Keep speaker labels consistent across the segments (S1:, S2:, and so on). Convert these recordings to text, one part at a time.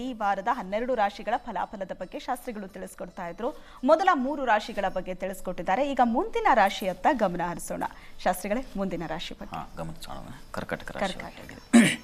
S1: ಈ ವಾರದ ಹನ್ನೆರಡು ರಾಶಿಗಳ ಫಲಾಫಲದ ಬಗ್ಗೆ ಶಾಸ್ತ್ರಿಗಳು ತಿಳಿಸ್ಕೊಡ್ತಾ ಇದ್ರು. ಮೊದಲ ಮೂರು ರಾಶಿಗಳ ಬಗ್ಗೆ ತಿಳಿಸ್ಕೊಟ್ಟಿದ್ದಾರೆ. ಈಗ ಮುಂದಿನ ರಾಶಿಯತ್ತ ಗಮನ ಹರಿಸೋಣ. ಶಾಸ್ತ್ರಿಗಳೇ ಮುಂದಿನ ರಾಶಿ ಬಗ್ಗೆ.
S2: ಹಾಂ ಗಮನಿಸೋಣ ಕರ್ಕಟಕ ರಾಶಿ
S1: ಕರ್ಕಾಟಕ.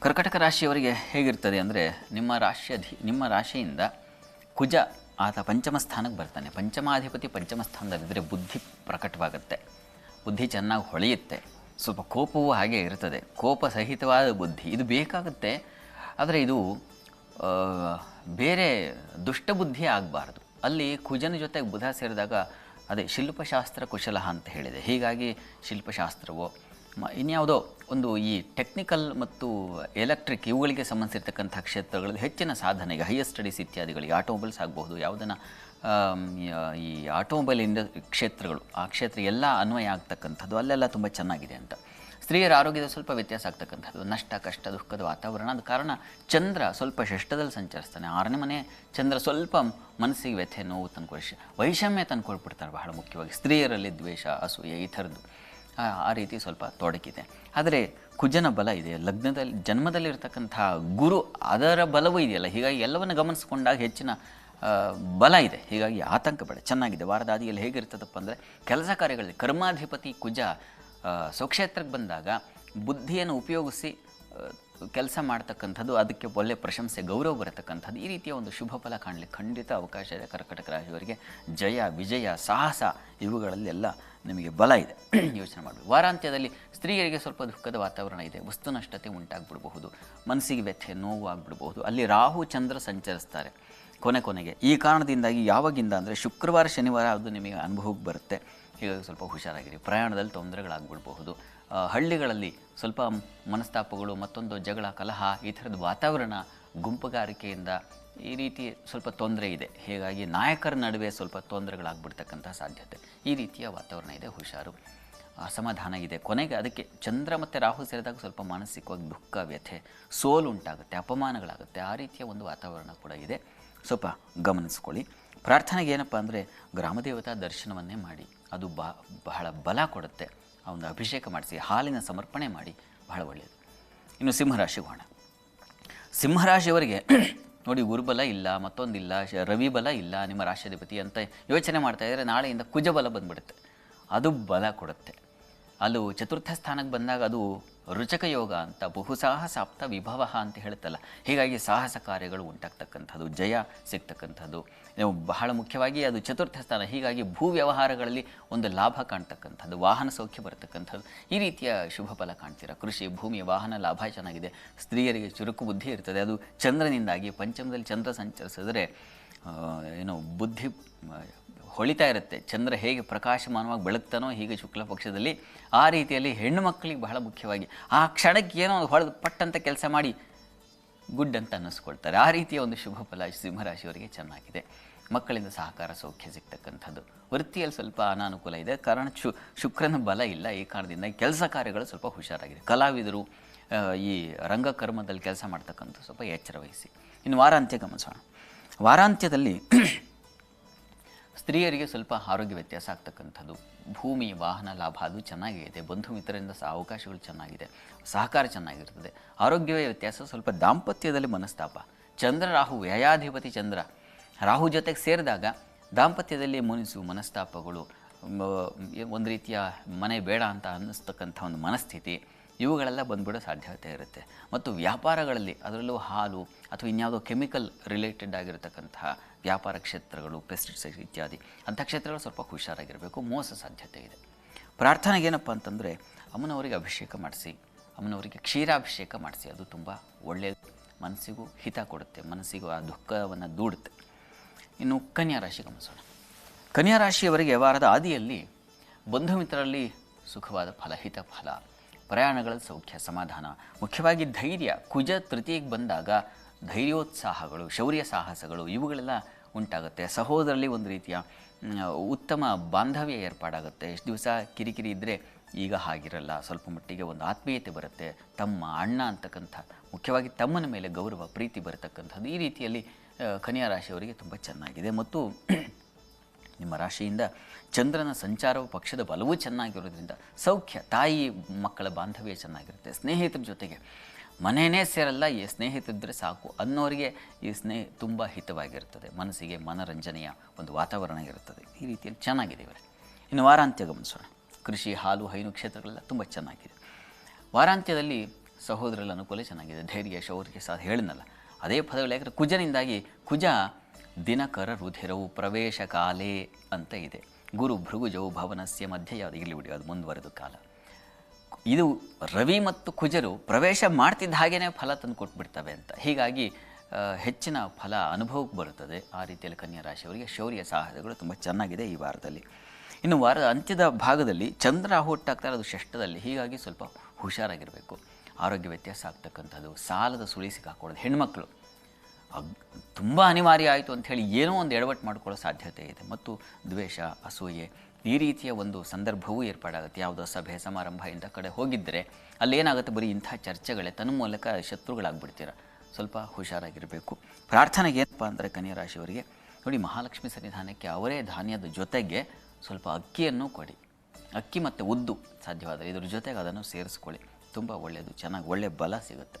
S2: ಕರ್ಕಟಕ ರಾಶಿಯವರಿಗೆ ಹೇಗಿರ್ತದೆ ಅಂದರೆ ನಿಮ್ಮ ರಾಶಿಯ ನಿಮ್ಮ ರಾಶಿಯಿಂದ ಕುಜ ಆತ ಪಂಚಮ ಸ್ಥಾನಕ್ಕೆ ಬರ್ತಾನೆ. ಪಂಚಮಾಧಿಪತಿ ಪಂಚಮ ಸ್ಥಾನದಲ್ಲಿದ್ದರೆ ಬುದ್ಧಿ ಪ್ರಕಟವಾಗುತ್ತೆ. ಬುದ್ಧಿ ಚೆನ್ನಾಗಿ ಹೊಳೆಯುತ್ತೆ. ಸ್ವಲ್ಪ ಕೋಪವೂ ಹಾಗೆ ಇರ್ತದೆ. ಕೋಪ ಸಹಿತವಾದ ಬುದ್ಧಿ. ಇದು ಬೇಕಾಗುತ್ತೆ. ಆದರೆ ಇದು ಬೇರೆ ದುಷ್ಟಬುದ್ಧಿ ಆಗಬಾರ್ದು. ಅಲ್ಲಿ ಕುಜನ ಜೊತೆಗೆ ಬುಧ ಸೇರಿದಾಗ ಅದೇ ಶಿಲ್ಪಶಾಸ್ತ್ರ ಕುಶಲ ಅಂತ ಹೇಳಿದೆ. ಹೀಗಾಗಿ ಶಿಲ್ಪಶಾಸ್ತ್ರವೋ ಇನ್ಯಾವುದೋ ಒಂದು ಈ ಟೆಕ್ನಿಕಲ್ ಮತ್ತು ಎಲೆಕ್ಟ್ರಿಕ್ ಇವುಗಳಿಗೆ ಸಂಬಂಧಿಸಿರ್ತಕ್ಕಂಥ ಕ್ಷೇತ್ರಗಳಲ್ಲಿ ಹೆಚ್ಚಿನ ಸಾಧನೆಗೆ ಹೈಯರ್ ಸ್ಟಡೀಸ್ ಇತ್ಯಾದಿಗಳಿಗೆ ಆಟೋಮೊಬೈಲ್ಸ್ ಆಗಬಹುದು, ಯಾವುದನ್ನು ಈ ಆಟೋಮೊಬೈಲ್ ಇಂಡ, ಕ್ಷೇತ್ರಗಳು, ಆ ಕ್ಷೇತ್ರ ಎಲ್ಲ ಅನ್ವಯ ಆಗ್ತಕ್ಕಂಥದ್ದು, ಅಲ್ಲೆಲ್ಲ ತುಂಬ ಚೆನ್ನಾಗಿದೆ ಅಂತ. ಸ್ತ್ರೀಯರ ಆರೋಗ್ಯದ ಸ್ವಲ್ಪ ವ್ಯತ್ಯಾಸ ಆಗ್ತಕ್ಕಂಥದ್ದು. ನಷ್ಟ, ಕಷ್ಟ, ದುಃಖದ ವಾತಾವರಣ. ಅದು ಕಾರಣ ಚಂದ್ರ ಸ್ವಲ್ಪ ಷಷ್ಟದಲ್ಲಿ ಸಂಚರಿಸ್ತಾನೆ. ಆರನೇ ಮನೆ ಚಂದ್ರ ಸ್ವಲ್ಪ ಮನಸ್ಸಿಗೆ ವ್ಯಥೆ, ನೋವು ತಂದ್ಕೊಳ್ಸಿ. ವೈಷಮ್ಯ ತಂದ್ಕೊಳ್ಬಿಡ್ತಾರೆ ಬಹಳ ಮುಖ್ಯವಾಗಿ. ಸ್ತ್ರೀಯರಲ್ಲಿ ದ್ವೇಷ, ಅಸೂಯೆ ಈ ಥರದ್ದು. ಆ ರೀತಿ ಸ್ವಲ್ಪ ತೊಡಕಿದೆ. ಆದರೆ ಕುಜನ ಬಲ ಇದೆ. ಲಗ್ನದಲ್ಲಿ, ಜನ್ಮದಲ್ಲಿರ್ತಕ್ಕಂಥ ಗುರು ಅದರ ಬಲವೂ ಇದೆಯಲ್ಲ. ಹೀಗಾಗಿ ಎಲ್ಲವನ್ನು ಗಮನಿಸ್ಕೊಂಡಾಗ ಹೆಚ್ಚಿನ ಬಲ ಇದೆ. ಹೀಗಾಗಿ ಆತಂಕ ಬೇಡ. ಚೆನ್ನಾಗಿದೆ. ವಾರದಾದಿಯಲ್ಲಿ ಹೇಗಿರ್ತದಪ್ಪ ಅಂದರೆ ಕೆಲಸ ಕಾರ್ಯಗಳಲ್ಲಿ ಕರ್ಮಾಧಿಪತಿ ಕುಜ ಸ್ವಕ್ಷೇತ್ರಕ್ಕೆ ಬಂದಾಗ ಬುದ್ಧಿಯನ್ನು ಉಪಯೋಗಿಸಿ ಕೆಲಸ ಮಾಡ್ತಕ್ಕಂಥದ್ದು ಅದಕ್ಕೆ ಒಳ್ಳೆ ಪ್ರಶಂಸೆ, ಗೌರವ ಬರತಕ್ಕಂಥದ್ದು ಈ ರೀತಿಯ ಒಂದು ಶುಭ ಫಲ ಕಾಣಲಿಕ್ಕೆ ಖಂಡಿತ ಅವಕಾಶ ಇದೆ. ಕರ್ಕಟಕ ರಾಶಿಯವರಿಗೆ ಜಯ, ವಿಜಯ, ಸಾಹಸ ಇವುಗಳಲ್ಲೆಲ್ಲ ನಿಮಗೆ ಬಲ ಇದೆ. ಯೋಚನೆ ಮಾಡಬೇಕು. ವಾರಾಂತ್ಯದಲ್ಲಿ ಸ್ತ್ರೀಯರಿಗೆ ಸ್ವಲ್ಪ ದುಃಖದ ವಾತಾವರಣ ಇದೆ. ವಸ್ತು ನಷ್ಟತೆ ಉಂಟಾಗ್ಬಿಡಬಹುದು. ಮನಸ್ಸಿಗೆ ವ್ಯಥೆ, ನೋವು ಆಗ್ಬಿಡಬಹುದು. ಅಲ್ಲಿ ರಾಹು, ಚಂದ್ರ ಸಂಚರಿಸ್ತಾರೆ. ಕೊನೆ ಕೊನೆಗೆ ಈ ಕಾರಣದಿಂದಾಗಿ ಯಾವಾಗಿಂದ ಅಂದರೆ ಶುಕ್ರವಾರ, ಶನಿವಾರ ಅದು ನಿಮಗೆ ಅನುಭವಕ್ಕೆ ಬರುತ್ತೆ. ಹೀಗಾಗಿ ಸ್ವಲ್ಪ ಹುಷಾರಾಗಿರಿ. ಪ್ರಯಾಣದಲ್ಲಿ ತೊಂದರೆಗಳಾಗ್ಬಿಡ್ಬಹುದು. ಹಳ್ಳಿಗಳಲ್ಲಿ ಸ್ವಲ್ಪ ಮನಸ್ತಾಪಗಳು, ಮತ್ತೊಂದು ಜಗಳ, ಕಲಹ ಈ ಥರದ ವಾತಾವರಣ ಗುಂಪುಗಾರಿಕೆಯಿಂದ ಈ ರೀತಿ ಸ್ವಲ್ಪ ತೊಂದರೆ ಇದೆ. ಹೀಗಾಗಿ ನಾಯಕರ ನಡುವೆ ಸ್ವಲ್ಪ ತೊಂದರೆಗಳಾಗ್ಬಿಡ್ತಕ್ಕಂಥ ಸಾಧ್ಯತೆ. ಈ ರೀತಿಯ ವಾತಾವರಣ ಇದೆ. ಹುಷಾರು. ಅಸಮಾಧಾನ ಇದೆ ಕೊನೆಗೆ ಅದಕ್ಕೆ ಚಂದ್ರ ಮತ್ತು ರಾಹು ಸೇರಿದಾಗ ಸ್ವಲ್ಪ ಮಾನಸಿಕವಾಗಿ ದುಃಖ, ವ್ಯಥೆ, ಸೋಲು ಉಂಟಾಗುತ್ತೆ, ಅಪಮಾನಗಳಾಗುತ್ತೆ. ಆ ರೀತಿಯ ಒಂದು ವಾತಾವರಣ ಕೂಡ ಇದೆ. ಸ್ವಲ್ಪ ಗಮನಿಸ್ಕೊಳ್ಳಿ. ಪ್ರಾರ್ಥನೆಗೆ ಏನಪ್ಪ ಅಂದರೆ ಗ್ರಾಮದೇವತಾ ದರ್ಶನವನ್ನೇ ಮಾಡಿ. ಅದು ಬಾ, ಬಹಳ ಬಲ ಕೊಡುತ್ತೆ. ಆ ಒಂದು ಅಭಿಷೇಕ ಮಾಡಿಸಿ, ಹಾಲಿನ ಸಮರ್ಪಣೆ ಮಾಡಿ, ಬಹಳ ಒಳ್ಳೆಯದು ಇನ್ನು ಸಿಂಹರಾಶಿಗೆ ಹೋಣ ಸಿಂಹರಾಶಿಯವರಿಗೆ ನೋಡಿ, ಗುರುಬಲ ಇಲ್ಲ, ಮತ್ತೊಂದಿಲ್ಲ ರವಿ ಬಲ ಇಲ್ಲ, ನಿಮ್ಮ ರಾಷ್ಟ್ರಾಧಿಪತಿ ಅಂತ ಯೋಚನೆ ಮಾಡ್ತಾ ಇದ್ದರೆ ನಾಳೆಯಿಂದ ಕುಜಬಲ ಬಂದ್ಬಿಡುತ್ತೆ. ಅದು ಬಲ ಕೊಡುತ್ತೆ. ಅಲ್ಲೂ ಚತುರ್ಥ ಸ್ಥಾನಕ್ಕೆ ಬಂದಾಗ ಅದು ರುಚಕ ಯೋಗ ಅಂತ ಬಹುಸಾಹಸ ಆಪ್ತ ವಿಭವ ಅಂತ ಹೇಳುತ್ತಲ್ಲ. ಹೀಗಾಗಿ ಸಾಹಸ ಕಾರ್ಯಗಳು ಉಂಟಾಗ್ತಕ್ಕಂಥದ್ದು, ಜಯ ಸಿಗ್ತಕ್ಕಂಥದ್ದು. ಬಹಳ ಮುಖ್ಯವಾಗಿ ಅದು ಚತುರ್ಥ ಸ್ಥಾನ, ಹೀಗಾಗಿ ಭೂ ವ್ಯವಹಾರಗಳಲ್ಲಿ ಒಂದು ಲಾಭ ಕಾಣ್ತಕ್ಕಂಥದ್ದು, ವಾಹನ ಸೌಖ್ಯ ಬರತಕ್ಕಂಥದ್ದು. ಈ ರೀತಿಯ ಶುಭ ಫಲ ಕಾಣ್ತೀರ? ಕೃಷಿ ಭೂಮಿಯ ವಾಹನ ಲಾಭ ಚೆನ್ನಾಗಿದೆ. ಸ್ತ್ರೀಯರಿಗೆ ಚುರುಕು ಬುದ್ಧಿ ಇರ್ತದೆ. ಅದು ಚಂದ್ರನಿಂದಾಗಿ, ಪಂಚಮದಲ್ಲಿ ಚಂದ್ರ ಸಂಚರಿಸಿದರೆ ಏನು ಬುದ್ಧಿ ಹೊಳಿತಾ ಇರುತ್ತೆ. ಚಂದ್ರ ಹೇಗೆ ಪ್ರಕಾಶಮಾನವಾಗಿ ಬೆಳಗ್ತಾನೋ ಹೀಗೆ ಶುಕ್ಲ ಪಕ್ಷದಲ್ಲಿ ಆ ರೀತಿಯಲ್ಲಿ ಹೆಣ್ಣು ಮಕ್ಕಳಿಗೆ ಬಹಳ ಮುಖ್ಯವಾಗಿ ಆ ಕ್ಷಣಕ್ಕೆ ಏನೋ ಒಂದು ಹೊಳೆದು ಪಟ್ಟಂತ ಕೆಲಸ ಮಾಡಿ ಗುಡ್ ಅಂತ ಅನ್ನಿಸ್ಕೊಳ್ತಾರೆ. ಆ ರೀತಿಯ ಒಂದು ಶುಭ ಫಲ ಸಿಂಹರಾಶಿಯವರಿಗೆ ಚೆನ್ನಾಗಿದೆ. ಮಕ್ಕಳಿಂದ ಸಹಕಾರ, ಸೌಖ್ಯ ಸಿಗ್ತಕ್ಕಂಥದ್ದು. ವೃತ್ತಿಯಲ್ಲಿ ಸ್ವಲ್ಪ ಅನಾನುಕೂಲ ಇದೆ. ಕಾರಣ ಶು, ಶುಕ್ರನ ಬಲ ಇಲ್ಲ. ಈ ಕಾರಣದಿಂದ ಕೆಲಸ ಕಾರ್ಯಗಳು ಸ್ವಲ್ಪ ಹುಷಾರಾಗಿದೆ. ಕಲಾವಿದರು ಈ ರಂಗಕರ್ಮದಲ್ಲಿ ಕೆಲಸ ಮಾಡ್ತಕ್ಕಂಥ ಸ್ವಲ್ಪ ಎಚ್ಚರ ವಹಿಸಿ. ಇನ್ನು ವಾರಾಂತ್ಯ ಗಮನಿಸೋಣ. ವಾರಾಂತ್ಯದಲ್ಲಿ ಸ್ತ್ರೀಯರಿಗೆ ಸ್ವಲ್ಪ ಆರೋಗ್ಯ ವ್ಯತ್ಯಾಸ ಆಗ್ತಕ್ಕಂಥದ್ದು. ಭೂಮಿ, ವಾಹನ ಲಾಭ ಅದು ಚೆನ್ನಾಗಿದೆ ಬಂಧು ಮಿತ್ರರಿಂದ ಸಹ ಅವಕಾಶಗಳು ಚೆನ್ನಾಗಿದೆ. ಸಹಕಾರ ಚೆನ್ನಾಗಿರ್ತದೆ. ಆರೋಗ್ಯವೇ ವ್ಯತ್ಯಾಸ, ಸ್ವಲ್ಪ ದಾಂಪತ್ಯದಲ್ಲಿ ಮನಸ್ತಾಪ. ಚಂದ್ರ, ರಾಹು, ವ್ಯಯಾಧಿಪತಿ ಚಂದ್ರ. ರಾಹು ಜೊತೆಗೆ ಸೇರಿದಾಗ ದಾಂಪತ್ಯದಲ್ಲಿ ಮುನಿಸು ಮನಸ್ತಾಪಗಳು ಒಂದು ರೀತಿಯ ಮನೆ ಬೇಡ ಅಂತ ಅನ್ನಿಸ್ತಕ್ಕಂಥ ಒಂದು ಮನಸ್ಥಿತಿ. ಇವುಗಳೆಲ್ಲ ಬಂದ್ಬಿಡೋ ಸಾಧ್ಯತೆ ಇರುತ್ತೆ. ಮತ್ತು ವ್ಯಾಪಾರಗಳಲ್ಲಿ ಅದರಲ್ಲೂ ಹಾಲು ಅಥವಾ ಇನ್ಯಾವುದೋ ಕೆಮಿಕಲ್ ರಿಲೇಟೆಡ್ ಆಗಿರತಕ್ಕಂತಹ ವ್ಯಾಪಾರ ಕ್ಷೇತ್ರಗಳು ಪೆಸ್ಟಿಸೈಡ್ಸ್ ಇತ್ಯಾದಿ, ಅಂಥ ಕ್ಷೇತ್ರಗಳು ಸ್ವಲ್ಪ ಹುಷಾರಾಗಿರಬೇಕು. ಮೋಸ ಸಾಧ್ಯತೆ ಇದೆ. ಪ್ರಾರ್ಥನೆಗೆ ಏನಪ್ಪ ಅಂತಂದರೆ, ಅಮ್ಮನವರಿಗೆ ಅಭಿಷೇಕ ಮಾಡಿಸಿ, ಅಮ್ಮನವರಿಗೆ ಕ್ಷೀರಾಭಿಷೇಕ ಮಾಡಿಸಿ, ಅದು ತುಂಬ ಒಳ್ಳೆಯ ಮನಸ್ಸಿಗೂ ಹಿತ ಕೊಡುತ್ತೆ, ಮನಸ್ಸಿಗೂ ಆ ದುಃಖವನ್ನು ದೂಡುತ್ತೆ. ಇನ್ನು ಕನ್ಯಾ ರಾಶಿ ಗಮನಿಸೋಣ. ಕನ್ಯಾ ರಾಶಿಯವರಿಗೆ ವಾರದ ಆದಿಯಲ್ಲಿ ಬಂಧು ಮಿತ್ರರಲ್ಲಿ ಸುಖವಾದ ಫಲ ಹಿತ ಫಲ ಪ್ರಯಾಣಗಳಲ್ಲಿ ಸೌಖ್ಯ ಸಮಾಧಾನ. ಮುಖ್ಯವಾಗಿ ಧೈರ್ಯ. ಕುಜ ತೃತೀಯಕ್ಕೆ ಬಂದಾಗ ಧೈರ್ಯೋತ್ಸಾಹಗಳು, ಶೌರ್ಯ ಸಾಹಸಗಳು ಇವುಗಳೆಲ್ಲ ಉಂಟಾಗುತ್ತೆ. ಸಹೋದರಲ್ಲಿ ಒಂದು ರೀತಿಯ ಉತ್ತಮ ಬಾಂಧವ್ಯ ಏರ್ಪಾಡಾಗುತ್ತೆ. ಎಷ್ಟು ದಿವಸ ಕಿರಿಕಿರಿ ಇದ್ದರೆ ಈಗ ಹಾಗಿರಲ್ಲ. ಸ್ವಲ್ಪ ಮಟ್ಟಿಗೆ ಒಂದು ಆತ್ಮೀಯತೆ ಬರುತ್ತೆ. ತಮ್ಮ ಅಣ್ಣ ಅಂತಕ್ಕಂಥ, ಮುಖ್ಯವಾಗಿ ತಮ್ಮನ ಮೇಲೆ ಗೌರವ, ಪ್ರೀತಿ ಬರತಕ್ಕಂಥದ್ದು ಈ ರೀತಿಯಲ್ಲಿ ಕನ್ಯಾ ರಾಶಿಯವರಿಗೆ ತುಂಬ ಚೆನ್ನಾಗಿದೆ. ಮತ್ತು ನಿಮ್ಮ ರಾಶಿಯಿಂದ ಚಂದ್ರನ ಸಂಚಾರವು ಪಕ್ಷದ ಬಲವೂ ಚೆನ್ನಾಗಿರೋದ್ರಿಂದ ಸೌಖ್ಯ, ತಾಯಿ, ಮಕ್ಕಳ ಬಾಂಧವ್ಯ ಚೆನ್ನಾಗಿರುತ್ತೆ. ಸ್ನೇಹಿತರ ಜೊತೆಗೆ ಮನೆಯೇ ಸೇರಲ್ಲ, ಈ ಸ್ನೇಹಿತರಿದ್ದರೆ ಸಾಕು ಅನ್ನೋರಿಗೆ ಈ ಸ್ನೇಹ ತುಂಬ ಹಿತವಾಗಿರುತ್ತದೆ. ಮನಸ್ಸಿಗೆ ಮನರಂಜನೆಯ ಒಂದು ವಾತಾವರಣ ಇರುತ್ತದೆ. ಈ ರೀತಿಯಲ್ಲಿ ಚೆನ್ನಾಗಿದೆ ಇವರೇ. ಇನ್ನು ವಾರಾಂತ್ಯ ಗಮನಿಸೋಣ. ಕೃಷಿ, ಹಾಲು, ಹೈನು ಕ್ಷೇತ್ರಗಳೆಲ್ಲ ತುಂಬ ಚೆನ್ನಾಗಿದೆ. ವಾರಾಂತ್ಯದಲ್ಲಿ ಸಹೋದರರ ಅನುಕೂಲ ಚೆನ್ನಾಗಿದೆ. ಧೈರ್ಯ, ಶೌರ್ಯ ಸಹ ಹೇಳಿನಲ್ಲ ಅದೇ ಪದಗಳು ಯಾಕಂದರೆ ಕುಜನಿಂದಾಗಿ ಕುಜ ದಿನಕರ ರುಧಿರವು ಪ್ರವೇಶ ಕಾಲೇ ಅಂತ ಇದೆ. ಗುರು ಭೃಗುಜವು ಭವನಸ್ಯ ಮಧ್ಯೆ ಯಾವುದು ಇಲ್ಲಿ ಬಿಡಿ, ಅದು ಮುಂದುವರೆದು ಕಾಲ. ಇದು ರವಿ ಮತ್ತು ಕುಜರು ಪ್ರವೇಶ ಮಾಡ್ತಿದ್ದ ಹಾಗೇನೆ ಫಲ ತಂದು ಕೊಟ್ಬಿಡ್ತವೆ ಅಂತ. ಹೀಗಾಗಿ ಹೆಚ್ಚಿನ ಫಲ ಅನುಭವಕ್ಕೆ ಬರುತ್ತದೆ. ಆ ರೀತಿಯಲ್ಲಿ ಕನ್ಯಾ ರಾಶಿಯವರಿಗೆ ಶೌರ್ಯ ಸಾಹಸಗಳು ತುಂಬ ಚೆನ್ನಾಗಿದೆ ಈ ವಾರದಲ್ಲಿ. ಇನ್ನು ವಾರದ ಅಂತ್ಯದ ಭಾಗದಲ್ಲಿ ಚಂದ್ರ ಹುಟ್ಟಾಗ್ತಾರೆ ಅದು ಷಷ್ಠದಲ್ಲಿ. ಹೀಗಾಗಿ ಸ್ವಲ್ಪ ಹುಷಾರಾಗಿರಬೇಕು. ಆರೋಗ್ಯ ವ್ಯತ್ಯಾಸ ಆಗ್ತಕ್ಕಂಥದ್ದು, ಸಾಲದ ಸುಳಿ ಸಿಕ್ಕಾಕೊಳ್ಳೋದು, ಹೆಣ್ಮಕ್ಳು. ಅಗ್, ತುಂಬ ಅನಿವಾರ್ಯ ಆಯಿತು ಅಂಥೇಳಿ ಏನೋ ಒಂದು ಎಡವಟ್ಟು ಮಾಡಿಕೊಳ್ಳೋ ಸಾಧ್ಯತೆ ಇದೆ. ಮತ್ತು ದ್ವೇಷ, ಅಸೂಯೆ ಈ ರೀತಿಯ ಒಂದು ಸಂದರ್ಭವೂ ಏರ್ಪಾಡಾಗುತ್ತೆ. ಯಾವುದೋ ಸಭೆ, ಸಮಾರಂಭ ಇಂಥ ಕಡೆ ಹೋಗಿದ್ದರೆ ಅಲ್ಲೇನಾಗುತ್ತೆ? ಬರೀ ಇಂಥ ಚರ್ಚೆಗಳೇ. ತನ್ನ ಮೂಲಕ ಶತ್ರುಗಳಾಗ್ಬಿಡ್ತೀರ. ಸ್ವಲ್ಪ ಹುಷಾರಾಗಿರಬೇಕು. ಪ್ರಾರ್ಥನೆಗೆ ಏನಪ್ಪ ಅಂದರೆ ಕನ್ಯಾ ರಾಶಿಯವರಿಗೆ, ನೋಡಿ ಮಹಾಲಕ್ಷ್ಮಿ ಸನ್ನಿಧಾನಕ್ಕೆ ಅವರೇ ಧಾನ್ಯದ ಜೊತೆಗೆ ಸ್ವಲ್ಪ ಅಕ್ಕಿಯನ್ನು ಕೊಡಿ. ಅಕ್ಕಿ ಮತ್ತು ಉದ್ದು ಸಾಧ್ಯವಾದರೆ ಇದ್ರ ಜೊತೆಗೆ ಅದನ್ನು ಸೇರಿಸ್ಕೊಳ್ಳಿ. ತುಂಬ ಒಳ್ಳೆಯದು ಚೆನ್ನಾಗಿ ಒಳ್ಳೆಯ ಬಲ ಸಿಗುತ್ತೆ.